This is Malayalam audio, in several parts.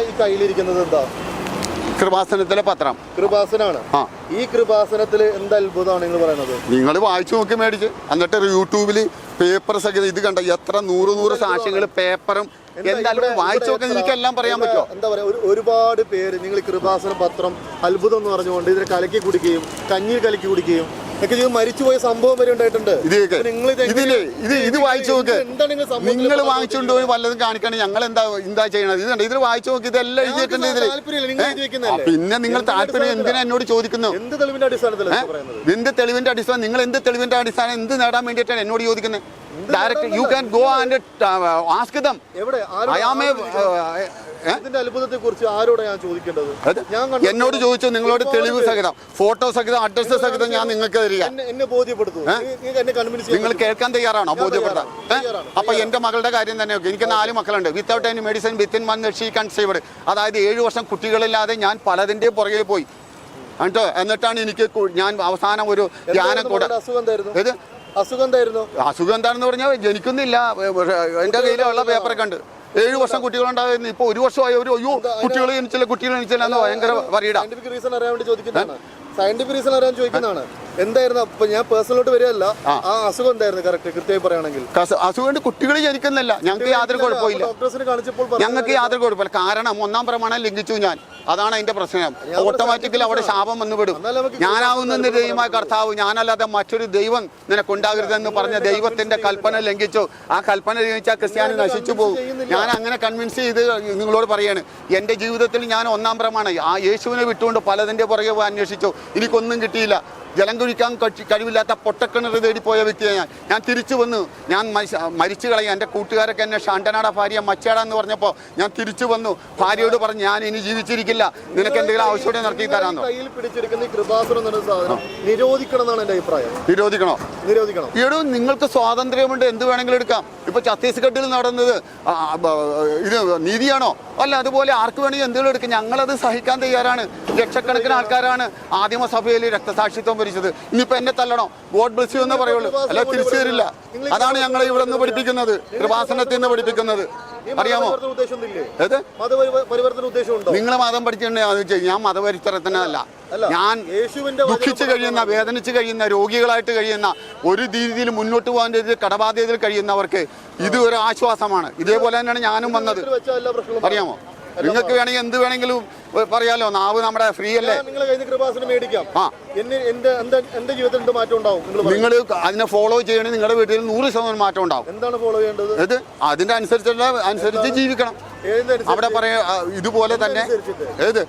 ഈ കയ്യിലിരിക്കുന്നത് എന്താ? കൃപാസനത്തിലെ പത്രം. കൃപാസനാണ്. ആ. ഈ കൃപാസനത്തിൽ എന്ത് അത്ഭുതമാണ് നിങ്ങൾ പറയുന്നത്? നിങ്ങൾ വായിച്ചു നോക്കി മേടിച്ച്. എന്നിട്ട് യൂട്യൂബിൽ പേപ്പർ സഹിതം ഇത് കണ്ട എത്ര നൂറ് നൂറ് സാക്ഷ്യങ്ങൾ പേപ്പറും എന്താ എന്തായാലും വായിച്ചു നോക്കാൻ എനിക്കെല്ലാം പറയാൻ പറ്റുമോ? എന്താ പറയാ ഒരു ഒരുപാട് പേര് നിങ്ങൾ കൃപാസന പത്രം അത്ഭുതം എന്ന് പറഞ്ഞുകൊണ്ട് ഇതിനെ കലക്കി കുടിക്കുകയും കഞ്ഞി കലക്കി കുടിക്കുകയും ഒക്കെ ചെയ്ത് മരിച്ചുപോയ സംഭവം വരെ ഉണ്ടായിട്ടുണ്ട്. നിങ്ങൾ ഇത് ഇതിൽ ഇത് ഇത് വായിച്ചു നോക്ക്. നിങ്ങൾ വാങ്ങിച്ചുകൊണ്ട് പോയി വല്ലതും കാണിക്കണേ ഞങ്ങൾ എന്താ എന്താ ചെയ്യണത്? ഇത് ഇതിൽ വായിച്ചു നോക്കി. ഇതെല്ലാം എഴുതിയിട്ടുണ്ട് ഇതിൽ? പിന്നെ നിങ്ങൾ താല്പര്യം എന്തിനാ എന്നോട് ചോദിക്കുന്നു? എന്ത് തെളിവിന്റെ അടിസ്ഥാനത്തിൽ എന്ത് തെളിവിന്റെ അടിസ്ഥാനം? നിങ്ങൾ എന്ത് തെളിവിന്റെ അടിസ്ഥാനം? എന്ത് നേടാൻ വേണ്ടിയിട്ടാണ് എന്നോട് ചോദിക്കുന്നത്? Direct you can go and ask them. I am a ഇതിന്റെ അത്ഭുതത്തെ കുറിച്ച് ആരോടാ ഞാൻ ചോദിക്കേണ്ടത്? ഞാൻ എന്നോട് ചോദിച്ചു നിങ്ങളോട് തെളിവ് സഹിതം ഫോട്ടോ സഹിതം അഡ്രസ് സഹിതം ഞാൻ നിങ്ങൾക്ക് തരിക എന്നെ ബോധ്യപ്പെടുത്തു. നിങ്ങൾ കേൾക്കാൻ തയ്യാറാണോ? ബോധ്യപ്പെടുത്താൻ. അപ്പൊ എന്റെ മകളുടെ കാര്യം തന്നെ എനിക്ക് നാല് മക്കളുണ്ട്. Without any medicine within month she conceived അതായത് ഏഴു വർഷം കുട്ടികളില്ലാതെ ഞാൻ പലതിന്റെ പുറകെ പോയി. എന്നിട്ടോ എന്നിട്ടാണ് എനിക്ക് ഞാൻ അവസാനം ഒരു ധ്യാനം കൂടെ അസുഖം എന്തായിരുന്നു? അസുഖം എന്താണെന്ന് പറഞ്ഞാൽ ജനിക്കുന്നില്ല എന്റെ കയ്യിലുള്ള പേപ്പറൊക്കെ ഉണ്ട്. ഏഴു വർഷം കുട്ടികളുണ്ടായിരുന്നു. ഇപ്പൊ ഒരു വർഷമായി ഒരു അയ്യോ കുട്ടികൾ ജനിച്ചില്ല കുട്ടികൾ ജനിച്ചില്ല എന്ന് ഭയങ്കര പറയിടാ സയന്റിഫിക് റീസൺ അറിയാൻ വേണ്ടി ചോദിക്കുന്നതാണ്. സയന്റിഫിക് റീസൺ അറിയാൻ ചോദിക്കുന്നതാണ്. എന്തായിരുന്നു? അപ്പൊ ഞാൻ പേഴ്സണലോട്ട് വരികയല്ല. ആ. അസുഖം എന്തായിരുന്നു? കറക്റ്റ് കൃത്യമായി പറയുകയാണെങ്കിൽ. അസുഖം കുട്ടികൾ ജനിക്കുന്നില്ല. ഞങ്ങൾക്ക് യാതൊരു കുഴപ്പമില്ല ഞങ്ങൾക്ക് യാതൊരു കുഴപ്പമില്ല കാരണം ഒന്നാം പ്രമാണം ലംഘിച്ചു ഞാൻ. അതാണ് അതിന്റെ പ്രശ്നം. ഓട്ടോമാറ്റിക്കലി അവിടെ ശാപം വന്നു വിടും. ഞാനാവുന്ന ദൈവമായ കർത്താവ് ഞാനല്ലാതെ മറ്റൊരു ദൈവം നിനക്കുണ്ടാകരുതെന്ന് പറഞ്ഞ ദൈവത്തിന്റെ കൽപ്പന ലംഘിച്ചു. ആ കൽപ്പന ലംഘിച്ചാൽ ക്രിസ്ത്യാനി നശിച്ചു പോകും. ഞാൻ അങ്ങനെ കൺവിൻസ് ചെയ്ത് നിങ്ങളോട് പറയാണ് എന്റെ ജീവിതത്തിൽ ഞാൻ ഒന്നാം പ്രമാണം ആ യേശുവിനെ വിട്ടുകൊണ്ട് പലതിന്റെ പുറകെ പോയി അന്വേഷിച്ചു. എനിക്കൊന്നും കിട്ടിയില്ല. ജലം കുഴിക്കാൻ കഴി- കഴിവില്ലാത്ത പൊട്ടക്കിണർ തേടിപ്പോയ വ്യക്തിയാണ് ഞാൻ ഞാൻ തിരിച്ചു വന്നു. ഞാൻ മരിച്ചു കളയും. എന്റെ കൂട്ടുകാരൊക്കെ എന്നെ ഷാണ്ടനാട ഭാര്യ മച്ചേട എന്ന് പറഞ്ഞപ്പോൾ ഞാൻ തിരിച്ചു വന്നു. ഭാര്യയോട് പറഞ്ഞു ഞാൻ ഇനി ജീവിച്ചിരിക്കില്ല. നിനക്ക് എന്തെങ്കിലും ആവശ്യമുണ്ടെങ്കിൽ നടത്തി തരാമെന്ന് നിരോധിക്കണം? നിരോധിക്കണോ. നിങ്ങൾക്ക് സ്വാതന്ത്ര്യമുണ്ട്. എന്ത് വേണമെങ്കിലും എടുക്കാം. ഇപ്പൊ ഛത്തീസ്ഗഡിൽ നടന്നത് ഇത് നീതിയാണോ? അല്ല അതുപോലെ ആർക്ക് വേണമെങ്കിലും എന്തെങ്കിലും എടുക്കാം. ഞങ്ങളത് സഹിക്കാൻ തയ്യാറാണ്. ലക്ഷക്കണക്കിന് ആൾക്കാരാണ് ആദിമസഭയിൽ രക്തസാക്ഷിത്വം ഭരിച്ചത്. ഇനിയിപ്പോ എന്നെ തല്ലണോ? ഗോഡ് ബ്ലസ് യു എന്ന് പറയുള്ളൂ. അല്ല തിരിച്ചു തരില്ല അതാണ് ഞങ്ങൾ ഇവിടെ നിന്ന് പഠിപ്പിക്കുന്നത്. കൃപാസനത്തിൽ നിന്ന് പഠിപ്പിക്കുന്നത്. അറിയാമോ? നിങ്ങൾ മതം പഠിച്ചിട്ടുണ്ടെങ്കിൽ ഞാൻ മതപരിത്തരത്തിനല്ല ഞാൻ ദുഃഖിച്ച് കഴിയുന്ന വേദനിച്ച് കഴിയുന്ന രോഗികളായിട്ട് കഴിയുന്ന ഒരു രീതിയിൽ മുന്നോട്ട് പോകാൻ രീതിയിൽ കടബാധ്യതയിൽ കഴിയുന്നവർക്ക് ഇത് ഒരു ആശ്വാസമാണ്. ഇതേപോലെ തന്നെയാണ് ഞാനും വന്നത്. അറിയാമോ? നിങ്ങൾക്ക് വേണമെങ്കിൽ എന്ത് വേണമെങ്കിലും പറയാലോ? നാവ് നമ്മുടെ ഫ്രീ അല്ലേ? നിങ്ങൾ. അതിനെ ഫോളോ ചെയ്യണമെങ്കിൽ നിങ്ങളുടെ വീട്ടിൽ നൂറ് ശതമാനം മാറ്റം ഉണ്ടാവും. എന്താണ് ഫോളോ ചെയ്യേണ്ടത്? അതിന്റെ അനുസരിച്ചുള്ള അനുസരിച്ച് ജീവിക്കണം? അവിടെ പറയാ ഇതുപോലെ തന്നെ. ഏത്?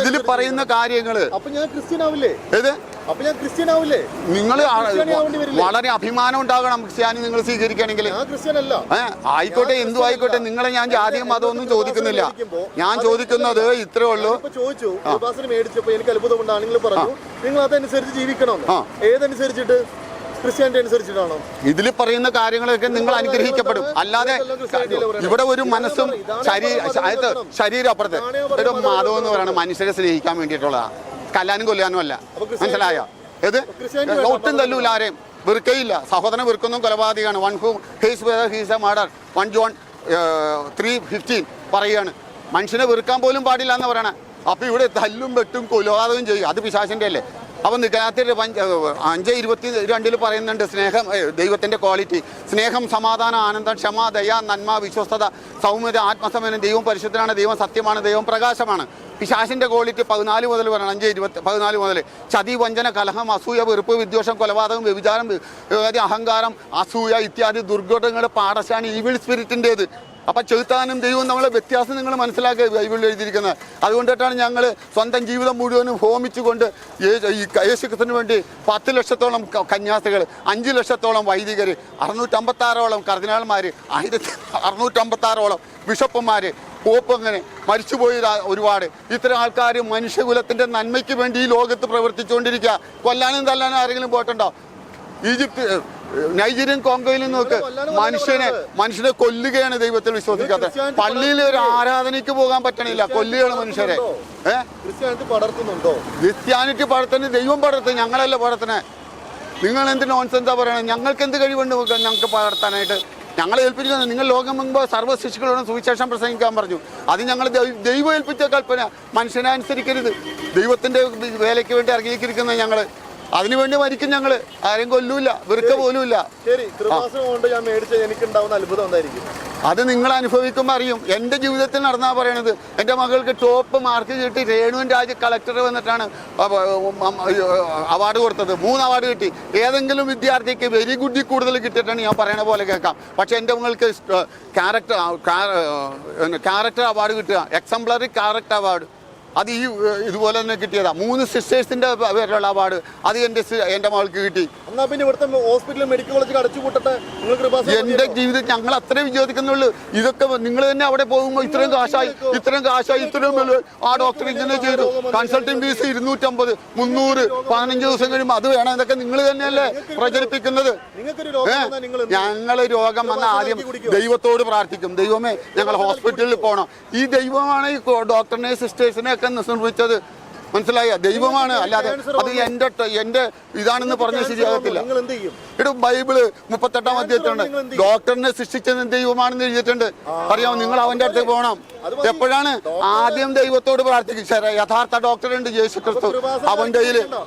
ഇതിൽ പറയുന്ന കാര്യങ്ങൾ. അപ്പൊ ഞാൻ ക്രിസ്ത്യൻ ആവില്ലേ ഏത്? അപ്പൊ ഞാൻ ക്രിസ്ത്യൻ ആവില്ലേ നിങ്ങൾ? വളരെ അഭിമാനം ഉണ്ടാകണം ക്രിസ്ത്യാനി നിങ്ങൾ സ്വീകരിക്കണമെങ്കിൽ ആയിക്കോട്ടെ എന്തു ആയിക്കോട്ടെ നിങ്ങളെ ഞാൻ ജാതിയും മതമൊന്നും ചോദിക്കുന്നില്ല. ഞാൻ ചോദിക്കുന്നത് ഇത്രേ ഉള്ളൂ. ചോദിച്ചു മേടിച്ചപ്പോ എനിക്ക് അത്ഭുതമുണ്ടാണ് നിങ്ങൾ പറഞ്ഞു നിങ്ങൾ അതനുസരിച്ച് ജീവിക്കണം. ഏതനുസരിച്ചിട്ട്? ക്രിസ്ത്യാനിറ്റി അനുസരിച്ചിട്ടാണോ? ഇതിൽ പറയുന്ന കാര്യങ്ങളൊക്കെ നിങ്ങൾ അനുഗ്രഹിക്കപ്പെടും. അല്ലാതെ ഇവിടെ ഒരു മനസ്സും ശരീര അതായത് ശരീരം അപ്പുറത്ത്. ഒരു മതം എന്ന് പറയുന്നത് മനുഷ്യരെ സ്നേഹിക്കാൻ വേണ്ടിയിട്ടുള്ളതാണ് കല്ലാനും കൊല്ലാനും അല്ല. മനസ്സിലായോ? ഇത് ഒട്ടും തല്ലൂല ആരെയും. വെറുക്കയില്ല. സഹോദരൻ വെറുക്കുന്നതും കൊലപാതകമാണ് one who he's he's a murder one John three fifteen പറയുകയാണ്. മനുഷ്യനെ വെറുക്കാൻ പോലും പാടില്ല എന്ന് പറയണേ. അപ്പൊ ഇവിടെ തല്ലും വെട്ടും കൊലപാതകം ചെയ്യും. അത് പിശാശിന്റെ അല്ലേ? അപ്പം നികലാത്തിൽ അഞ്ച് ഇരുപത്തി രണ്ടിൽ പറയുന്നുണ്ട് സ്നേഹം ദൈവത്തിന്റെ ക്വാളിറ്റി. സ്നേഹം സമാധാനം ആനന്ദം ക്ഷമ ദയ നന്മ വിശ്വസ്തത സൗമ്യത ആത്മസമയം ദൈവം പരിശുദ്ധനാണ് ദൈവം സത്യമാണ് ദൈവം പ്രകാശമാണ്. പിശാശിന്റെ ക്വാളിറ്റി പതിനാല് മുതൽ പറയണം അഞ്ച് ഇരുപത്തി പതിനാല് മുതൽ ചതി വഞ്ചന കലഹം അസൂയ വെറുപ്പ് വിദ്വേഷം കൊലപാതകം വ്യഭിചാരം അഹങ്കാരം അസൂയ ഇത്യാദി ദുർഘടങ്ങൾ പാടശാണ് ഈവിൾ സ്പിരിറ്റിന്റെത് അപ്പൊ ചെറുത്താനും ദൈവവും നമ്മളെ വ്യത്യാസം നിങ്ങൾ മനസ്സിലാക്കുക ബൈബിളിൽ എഴുതിയിരിക്കുന്നത്. അതുകൊണ്ടിട്ടാണ് ഞങ്ങൾ സ്വന്തം ജീവിതം മുഴുവനും ഹോമിച്ചുകൊണ്ട് യേ- ഈ യേശുക്രിസ്തുവിന് വേണ്ടി പത്ത് ലക്ഷത്തോളം കന്യാസികൾ അഞ്ച് ലക്ഷത്തോളം വൈദികർ അറുന്നൂറ്റമ്പത്താറോളം കർദിനാൾമാർ ആയിരത്തി അറുന്നൂറ്റമ്പത്താറോളം ബിഷപ്പുമാർ പോപ്പ് അങ്ങനെ മരിച്ചുപോയ ഒരുപാട്. ഇത്തരം ആൾക്കാർ മനുഷ്യകുലത്തിന്റെ നന്മയ്ക്ക് വേണ്ടി ഈ ലോകത്ത് പ്രവർത്തിച്ചുകൊണ്ടിരിക്കുക. കൊല്ലാനും തല്ലാനും ആരെങ്കിലും പോയിട്ടുണ്ടോ? ഈജിപ്ത് നൈജീരിയൻ കോങ്കോയിൽ നോക്ക് മനുഷ്യനെ മനുഷ്യനെ കൊല്ലുകയാണ് ദൈവത്തിൽ വിശ്വസിക്കാത്ത പള്ളിയിൽ ഒരു ആരാധനയ്ക്ക് പോകാൻ പറ്റണില്ല. കൊല്ലുകയാണ് മനുഷ്യരെ. ക്രിസ്ത്യാനിറ്റി പടത്തിന് ദൈവം പടർത്ത് ഞങ്ങളല്ല പടത്തിനെ നിങ്ങൾ എന്ത് നോൺസെൻസാ പറയണത് ഞങ്ങൾക്ക് എന്ത് കഴിവുണ്ട് ഞങ്ങൾക്ക് പടർത്താനായിട്ട്? ഞങ്ങളെ ഏൽപ്പിച്ചിരുന്നത് നിങ്ങൾ ലോകം മുമ്പ് സർവ ശിശുക്കളോടും സുവിശേഷം പ്രസംഗിക്കാൻ പറഞ്ഞു. അത് ഞങ്ങൾ ദൈവം ഏൽപ്പിച്ച കൽപ്പന. മനുഷ്യനെ അനുസരിക്കരുത്. ദൈവത്തിന്റെ വേലയ്ക്ക് വേണ്ടി ഇറങ്ങിയിരിക്കുന്നത് ഞങ്ങൾ അതിനുവേണ്ടി മരിക്കും ഞങ്ങൾ. ആരും കൊല്ലൂല വെറുക്ക പോലുമില്ല. അത് നിങ്ങൾ അനുഭവിക്കുമ്പോൾ അറിയും. എന്റെ ജീവിതത്തിൽ നടന്നാ പറയണത്. എന്റെ മകൾക്ക് ടോപ്പ് മാർക്ക് കിട്ടി. രേണുവൻ രാജ് കളക്ടർ വന്നിട്ടാണ് അവാർഡ് കൊടുത്തത്. മൂന്ന് അവാർഡ് കിട്ടി. ഏതെങ്കിലും വിദ്യാർത്ഥിക്ക് വെരി ഗുഡി കൂടുതൽ കിട്ടിയിട്ടാണ് ഞാൻ പറയണ പോലെ കേൾക്കാം. പക്ഷേ എന്റെ മകൾക്ക് ക്യാരക്ടർ ക്യാരക്ടർ അവാർഡ് കിട്ടുക. എക്സംപ്ലറി ക്യാരക്ടർ അവാർഡ് അത് ഈ ഇതുപോലെ തന്നെ കിട്ടിയതാ. മൂന്ന് സിസ്റ്റേഴ്സിന്റെ പേരിലുള്ള അവാർഡ് അത് എന്റെ എന്റെ മകൾക്ക് കിട്ടി. എന്നാ പിന്നെ ഇവിടുത്തെ ഹോസ്പിറ്റലും മെഡിക്കൽ കോളേജ് അടച്ചു കൂട്ടട്ടെ നിങ്ങൾ കൃപാസനം എന്റെ ജീവിതം ഞങ്ങൾ അത്രേ വിചാരിക്കുന്നുള്ളൂ ഇതൊക്കെ നിങ്ങൾ തന്നെ അവിടെ പോകുമ്പോൾ ഇത്രയും കാശായി ഇത്രയും കാശായി ഇത്രയും ആ ഡോക്ടർ ഇങ്ങനെ ചെയ്തു. കൺസൾട്ടിംഗ് ഫീസ് ഇരുന്നൂറ്റമ്പത് മുന്നൂറ് പതിനഞ്ച് ദിവസം കഴിയുമ്പോൾ അത് വേണം. ഇതൊക്കെ നിങ്ങൾ തന്നെയല്ലേ പ്രചരിപ്പിക്കുന്നത്. ഞങ്ങൾ രോഗം വന്ന ആദ്യം ദൈവത്തോട് പ്രാർത്ഥിക്കും. ദൈവമേ ഞങ്ങൾ ഹോസ്പിറ്റലിൽ പോകണം ഈ ദൈവമാണ് ഈ ഡോക്ടറിനെ സിസ്റ്റേഴ്സിനെ ഒക്കെ നിർമ്മിച്ചത് മനസ്സിലായ? ദൈവമാണ്. അല്ലാതെ അത് എന്റെ എന്റെ എന്റെ ഇതാണെന്ന് പറഞ്ഞ ശരിയാകത്തില്ല. ഇവിടെ ബൈബിൾ മുപ്പത്തെട്ടാം അധ്യായത്തിലുണ്ട് ഡോക്ടറിനെ സൃഷ്ടിച്ചത് ദൈവമാണെന്ന് എഴുതിയിട്ടുണ്ട്. അറിയാമോ നിങ്ങൾ അവന്റെ അടുത്ത് പോകണം. എപ്പോഴാണ് ആദ്യം ദൈവത്തോട് പ്രാർത്ഥിക്കും. യഥാർത്ഥ ഡോക്ടർ ഉണ്ട് യേശു ക്രിസ്തു. അവന്റെ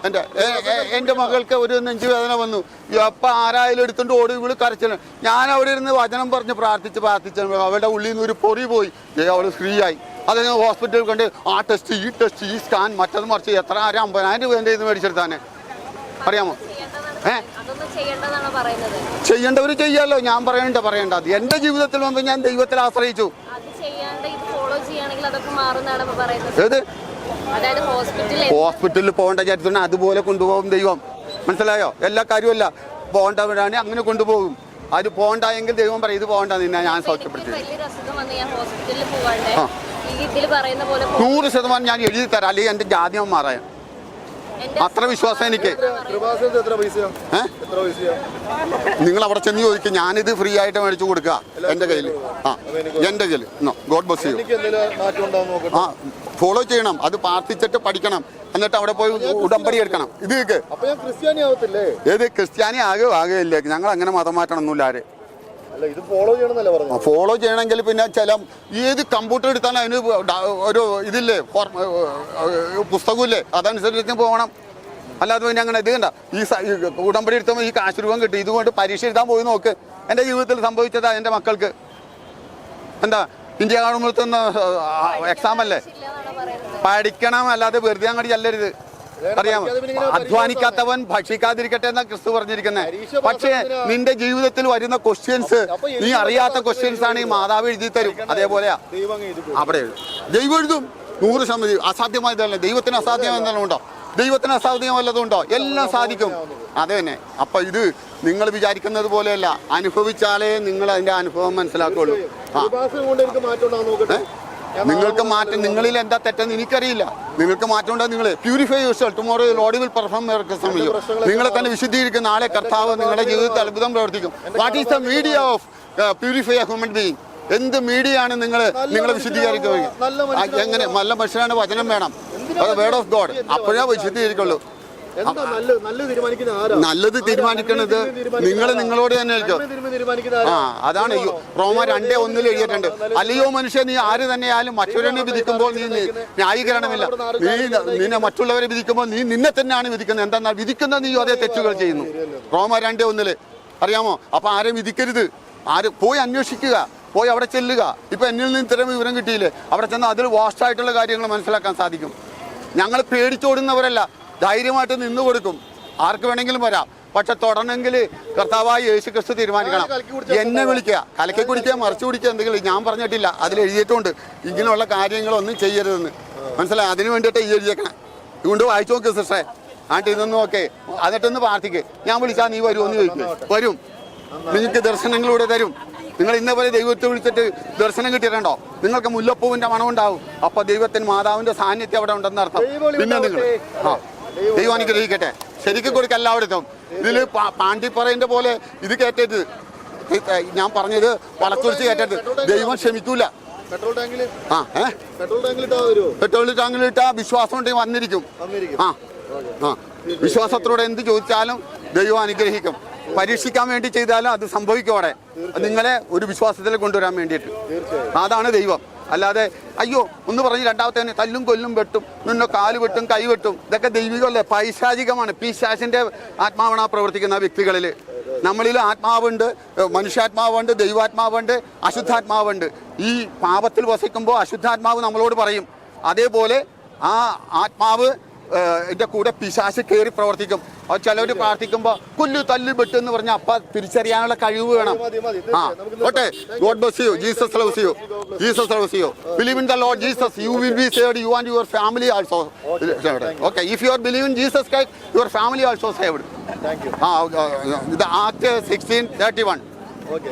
എന്റെ എ- എ- എന്റെ മകൾക്ക് ഒരു നെഞ്ചുവേദന വന്നു. എപ്പ ആരായാലും എടുത്തുകൊണ്ട് ഓടി വിളി കരച്ചില്ല ഞാൻ അവിടെ ഇരുന്ന് വചനം പറഞ്ഞ് പ്രാർത്ഥിച്ച് പ്രാർത്ഥിച്ചു അവളുടെ ഉള്ളിൽ നിന്ന് ഒരു പൊറി പോയി. ദേ അവൾ ഫ്രീ ആയി അത് ഹോസ്പിറ്റലിൽ കണ്ട് ആ ടെസ്റ്റ് ഈ ടെസ്റ്റ് ഈ സ്കാൻ മറ്റത് മറിച്ച് എത്ര ആരും അമ്പതിനായിരം രൂപ എന്റെ ഇത് മേടിച്ചെടുത്താനെ അറിയാമോ? ഏ? അതൊന്നും ചെയ്യേണ്ടതാണ് പറയുന്നത്. ചെയ്യേണ്ടവർ ചെയ്യാലോ? ഞാൻ പറയണ്ട പറയണ്ട. എന്റെ ജീവിതത്തിൽ വന്ന് ഞാൻ ദൈവത്തിൽ ആശ്രയിച്ചു. അത് ഏത്? ഹോസ്പിറ്റലിൽ പോകേണ്ട ചരിത്രം അതുപോലെ കൊണ്ടുപോകും ദൈവം. മനസ്സിലായോ? എല്ലാ കാര്യമല്ല പോകേണ്ടവരാണ് അങ്ങനെ കൊണ്ടുപോകും. അത് പോകണ്ടായെങ്കിൽ ദൈവം പറയും ഇത് പോകണ്ട നിന്നെ ഞാൻ സൗഖ്യപ്പെടുത്തി പോകാണ്ട് നൂറ് ശതമാനം ഞാൻ എഴുതി തരാം അല്ലെങ്കിൽ എന്റെ ജാതി എന്റെ അത്ര വിശ്വാസം എനിക്ക്. നിങ്ങൾ അവിടെ ചെന്ന് ചോദിക്കും ഞാനിത് ഫ്രീ ആയിട്ട് മേടിച്ചു കൊടുക്കുക എന്റെ കയ്യിൽ. ആ എന്റെ കയ്യിൽ. ഗോഡ് ബസ് ചെയ്യും ആ ഫോളോ ചെയ്യണം അത് പ്രാർത്ഥിച്ചിട്ട് പഠിക്കണം എന്നിട്ട് അവിടെ പോയി ഉടമ്പടി എടുക്കണം. ഇത് ഏത് ക്രിസ്ത്യാനി ആകെ ആകെയില്ല ഞങ്ങൾ അങ്ങനെ മതം മാറ്റണമൊന്നുമില്ല ആര്. അല്ല ഇത് ഫോളോ ചെയ്യണമെന്നല്ലേ പറഞ്ഞു ഫോളോ ചെയ്യണമെങ്കിൽ പിന്നെ ചില ഏത് കമ്പ്യൂട്ടർ എടുത്താൽ അതിന് ഒരു ഇതില്ലേ ഫോർ- പുസ്തകമില്ലേ അതനുസരിച്ച് പോകണം. അല്ലാതെ പിന്നെ അങ്ങനെ ഇത് കണ്ട ഈ ഉടമ്പടി എടുത്തപ്പോൾ ഈ കാശ് രൂപം കിട്ടി ഇതുകൊണ്ട് പരീക്ഷ എഴുതാൻ പോയി നോക്ക്. എന്റെ ജീവിതത്തിൽ സംഭവിച്ചതാ എന്റെ മക്കൾക്ക്. എന്താ ഇന്ത്യ ഗവൺമെന്റ് എക്സാം അല്ലേ? പഠിക്കണം അല്ലാതെ വെറുതെ അങ്ങോട്ട് ചെല്ലരുത്. അറിയാമോ? അധ്വാനിക്കാത്തവൻ ഭക്ഷിക്കാതിരിക്കട്ടെ എന്നാ ക്രിസ്തു പറഞ്ഞിരിക്കുന്നത് പക്ഷേ നിന്റെ ജീവിതത്തിൽ വരുന്ന ക്വസ്റ്റ്യൻസ് നീ അറിയാത്ത ക്വസ്റ്റ്യൻസ് ആണ് ഈ മാതാവ് എഴുതി തരും. അതേപോലെയാ. അവിടെ ദൈവം എഴുതും. നൂറ് ശതമാനം അസാധ്യമായതല്ല ദൈവത്തിന് അസാധ്യം എന്തെല്ലാം ഉണ്ടോ? ദൈവത്തിന് അസാധ്യം വല്ലതും ഉണ്ടോ? എല്ലാം സാധിക്കും. അത് തന്നെ. അപ്പൊ ഇത് നിങ്ങൾ വിചാരിക്കുന്നത് പോലെയല്ല. അനുഭവിച്ചാലേ നിങ്ങൾ അതിന്റെ അനുഭവം മനസ്സിലാക്കുള്ളൂ. നിങ്ങൾക്ക് മാറ്റം നിങ്ങളിൽ എന്താ തെറ്റെന്ന് എനിക്കറിയില്ല. നിങ്ങൾക്ക് മാറ്റം ഉണ്ടാകും നിങ്ങൾ purify your tomorrow Lord will perform നിങ്ങളെ തന്നെ വിശുദ്ധീകരിക്കും നാളെ കർത്താവ് നിങ്ങളുടെ ജീവിതത്തിൽ അത്ഭുതം പ്രവർത്തിക്കും. What is the media of purify a human being എന്ത് മീഡിയ ആണ് നിങ്ങൾ നിങ്ങളെ വിശുദ്ധീകരിക്കുക? എങ്ങനെ? നല്ല മനുഷ്യനാണ് വചനം വേണം. അത് വേർഡ് ഓഫ് ഗോഡ് അപ്പോഴേ വിശുദ്ധീകരിക്കുള്ളൂ. നല്ലത്? തീരുമാനിക്കുന്നത് നിങ്ങൾ നിങ്ങളോട് തന്നെ ആ അതാണ് റോമ രണ്ടേ ഒന്നിൽ എഴുതിയിട്ടുണ്ട്. അല്ലയോ മനുഷ്യ നീ ആര് തന്നെയാലും മറ്റൊരുവനെ വിധിക്കുമ്പോൾ നീ ന്യായീകരണമില്ല. നീ നിന്നെ മറ്റുള്ളവരെ വിധിക്കുമ്പോൾ നീ നിന്നെ തന്നെയാണ് വിധിക്കുന്നത്. എന്തെന്നാൽ വിധിക്കുന്ന നീ അതേ തെറ്റുകൾ ചെയ്യുന്നു. റോമ രണ്ടേ ഒന്നിൽ. അറിയാമോ? അപ്പൊ ആരെയും വിധിക്കരുത്? ആര് പോയി അന്വേഷിക്കുക. പോയി അവിടെ ചെല്ലുക. ഇപ്പൊ എന്നിൽ നിന്ന് ഇത്തരം വിവരം കിട്ടിയില്ലേ? അവിടെ ചെന്ന് അതിൽ വാസ്റ്റായിട്ടുള്ള കാര്യങ്ങൾ മനസ്സിലാക്കാൻ സാധിക്കും. ഞങ്ങൾ പേടിച്ചോടുന്നവരല്ല ധൈര്യമായിട്ട് നിന്ന് കൊടുക്കും. ആർക്ക് വേണമെങ്കിലും വരാം. പക്ഷെ തുടരണമെങ്കിൽ കർത്താവായി യേശു ക്രിസ്തു തീരുമാനിക്കണം എന്നെ വിളിക്കുക. കലക്കി കുടിക്കുക മറിച്ച് കുടിക്കുക എന്തെങ്കിലും ഞാൻ പറഞ്ഞിട്ടില്ല. അതിൽ എഴുതിയിട്ടുണ്ട്. ഇങ്ങനെയുള്ള കാര്യങ്ങളൊന്നും ചെയ്യരുതെന്ന്. മനസ്സിലായി? അതിന് വേണ്ടിയിട്ട് ഈ എഴുതിയേക്കണം. ഇതുകൊണ്ട് വായിച്ചു നോക്ക് സിസ്റ്ററെ. ആട്ടി ഇതൊന്നും നോക്കേ എന്നിട്ടൊന്ന് പ്രാർത്ഥിക്ക്. ഞാൻ വിളിച്ചാൽ നീ വരുമോ എന്ന് ചോദിക്കും. വരും. നിങ്ങൾക്ക് ദർശനങ്ങളിലൂടെ തരും. നിങ്ങൾ ഇന്ന പോലെ ദൈവത്തെ വിളിച്ചിട്ട് ദർശനം കിട്ടിയിട്ടുണ്ടോ? നിങ്ങൾക്ക് മുല്ലപ്പൂവിന്റെ മണം ഉണ്ടാവും അപ്പൊ ദൈവത്തിന് മാതാവിന്റെ സാന്നിധ്യം അവിടെ ഉണ്ടെന്ന് അർത്ഥം പിന്നെ നിങ്ങൾ. ആ. ദൈവം അനുഗ്രഹിക്കട്ടെ ശരിക്കും കൊടുക്ക എല്ലായിടത്തും. ഇതിൽ പാ- പാണ്ടിപ്പറയിന്റെ പോലെ ഇത് കയറ്റരുത് ഞാൻ പറഞ്ഞത് വളക്കുറിച്ച് കയറ്റരുത് ദൈവം ക്ഷമിക്കൂല. പെട്രോൾ ടാങ്കിൽ ആ ഏ? പെട്രോൾ ടാങ്കിൽ ഇട്ടാ വിശ്വാസം ഉണ്ടെങ്കിൽ വന്നിരിക്കും. വന്നിരിക്കും. ആ ആ. വിശ്വാസത്തോടെ എന്ത് ചോദിച്ചാലും ദൈവം അനുഗ്രഹിക്കും. പരീക്ഷിക്കാൻ വേണ്ടി ചെയ്താലും അത് സംഭവിക്കും അവിടെ. നിങ്ങളെ ഒരു വിശ്വാസത്തിൽ കൊണ്ടുവരാൻ വേണ്ടിയിട്ട്. അതാണ് ദൈവം. അല്ലാതെ അയ്യോ ഒന്ന് പറഞ്ഞ് തന്നെ തല്ലും കൊല്ലും വെട്ടും നിന്നെ കാൽ വെട്ടും കൈ വെട്ടും. ഇതൊക്കെ ദൈവികമല്ലേ? പൈശാചികമാണ്. പിശാചിന്റെ ആത്മാവാണ് പ്രവർത്തിക്കുന്ന വ്യക്തികളിൽ. നമ്മളിൽ ആത്മാവുണ്ട് മനുഷ്യാത്മാവുണ്ട് ദൈവാത്മാവുണ്ട് അശുദ്ധാത്മാവുണ്ട്. ഈ പാപത്തിൽ വസിക്കുമ്പോൾ അശുദ്ധാത്മാവ് നമ്മളോട് പറയും. അതേപോലെ ആ ആത്മാവ് എന്റെ കൂടെ പിശാശ് കയറി പ്രവർത്തിക്കും. അത് ചിലവർ പ്രാർത്ഥിക്കുമ്പോൾ കൊല്ലു തല്ലു വെട്ടു എന്ന് പറഞ്ഞാൽ അപ്പ തിരിച്ചറിയാനുള്ള കഴിവ് വേണം. ആ ഓട്ടെ. God bless you Jesus loves you Jesus loves you believe in the Lord Jesus you will be saved you and your family also okay if you are believe in Jesus Christ your family also saved ആ ഇത് ആക്ട് സിക്സ്റ്റീൻ തേർട്ടി വൺ